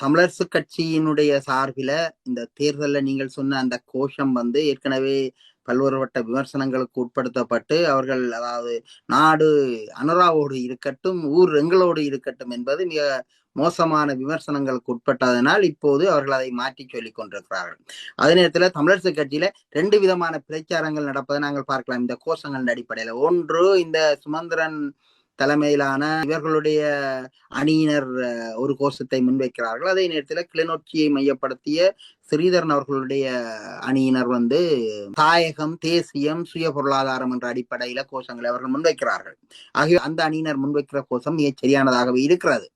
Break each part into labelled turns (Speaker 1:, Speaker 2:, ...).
Speaker 1: தமிழரசு கட்சியினுடைய சார்பில இந்த தேர்தல்ல நீங்கள் சொன்ன அந்த கோஷம் வந்து ஏற்கனவே பல்வேறுபட்ட விமர்சனங்களுக்கு உட்படுத்தப்பட்டு அவர்கள் அதாவது நாடு அனுராவோடு இருக்கட்டும் ஊர் எங்களோடு இருக்கட்டும் என்பது மிக மோசமான விமர்சனங்களுக்கு உட்பட்டதனால் இப்போது அவர்கள் அதை மாற்றி சொல்லிக் கொண்டிருக்கிறார்கள். அதே நேரத்தில் தமிழரசு கட்சியில ரெண்டு விதமான பிரச்சாரங்கள் நடப்பதை நாங்கள் பார்க்கலாம். இந்த கோஷங்களின் அடிப்படையில ஒன்று இந்த சுமந்திரன் தலைமையிலான இவர்களுடைய அணியினர் ஒரு கோஷத்தை முன்வைக்கிறார்கள். அதே நேரத்தில் கிளிநொச்சியை மையப்படுத்திய ஸ்ரீதரன் அவர்களுடைய அணியினர் வந்து தாயகம் தேசியம் சுய பொருளாதாரம் என்ற அடிப்படையில கோஷங்களை அவர்கள் முன்வைக்கிறார்கள். ஆகிய அந்த அணியினர் முன்வைக்கிற கோஷம் மிகச் சரியானதாகவே இருக்கிறது.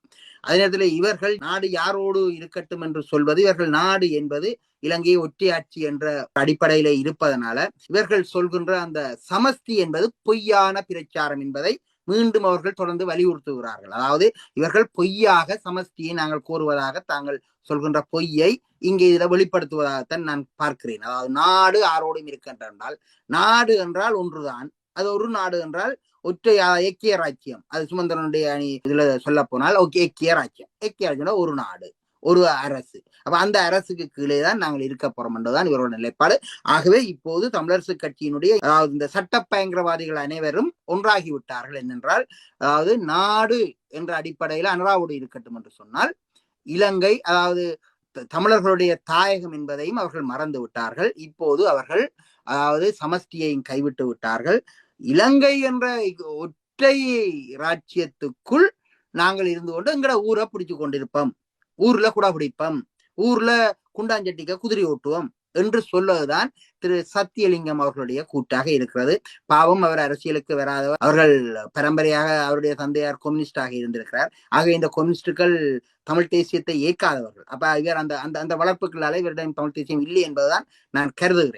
Speaker 1: அதே நேரத்தில் இவர்கள் நாடு யாரோடு இருக்கட்டும் என்று சொல்வது இவர்கள் நாடு என்பது இலங்கை ஒற்றையாட்சி என்ற அடிப்படையில இருப்பதனால இவர்கள் சொல்கின்ற அந்த சமஸ்தி என்பது பொய்யான பிரச்சாரம் என்பதை மீண்டும் அவர்கள் தொடர்ந்து வலியுறுத்துகிறார்கள். அதாவது இவர்கள் பொய்யாக சமஸ்தியை நாங்கள் கூறுவதாக தாங்கள் சொல்கின்ற பொய்யை இங்கே இதில் வெளிப்படுத்துவதாகத்தான் நான் பார்க்கிறேன். அதாவது நாடு ஆரோடும் இருக்கின்றால் நாடு என்றால் ஒன்றுதான். அது ஒரு நாடு என்றால் ஒற்றை ஐக்கிய ராஜ்யம். அது சுமந்திரனுடைய அணி இதுல சொல்ல போனால் ஓகே ஐக்கிய ராஜ்யம். ஐக்கிய ராஜ்யம்னா ஒரு நாடு. ஒரு அரசு. அப்ப அந்த அரசுக்கு கீழே தான் நாங்கள் இருக்க போறோம் என்றுதான் இவரோட நிலைப்பாடு. ஆகவே இப்போது தமிழரசு கட்சியினுடைய அதாவது இந்த சட்ட பயங்கரவாதிகள் அனைவரும் ஒன்றாகி விட்டார்கள் என்னென்றால் அதாவது நாடு என்ற அடிப்படையில் அனராவோடு இருக்கட்டும் என்று சொன்னால் இலங்கை அதாவது தமிழர்களுடைய தாயகம் என்பதையும் அவர்கள் மறந்து விட்டார்கள். இப்போது அவர்கள் அதாவது சமஷ்டியையும் கைவிட்டு விட்டார்கள். இலங்கை என்ற ஒற்றை ராஜ்யத்துக்குள் நாங்கள் இருந்து கொண்டு எங்கட ஊரை பிடிச்சு கொண்டிருப்போம். ஊர்ல குடா பிடிப்போம். ஊர்ல குண்டாஞ்சட்டிக்க குதிரை ஓட்டுவோம் என்று சொல்வதுதான் திரு சத்தியலிங்கம் அவர்களுடைய கூட்டாக இருக்கிறது. பாவம் அவர் அரசியலுக்கு வராதவர். அவர்கள் பரம்பரையாக அவருடைய தந்தையார் கம்யூனிஸ்டாக இருந்திருக்கிறார். ஆக இந்த கம்யூனிஸ்டுகள் தமிழ் தேசியத்தை ஏற்காதவர்கள். அப்ப இவர் அந்த அந்த அந்த வளர்ப்புகளால இவரிடம் தமிழ் தேசியம் இல்லை என்பதுதான் நான் கருதுகிறேன்.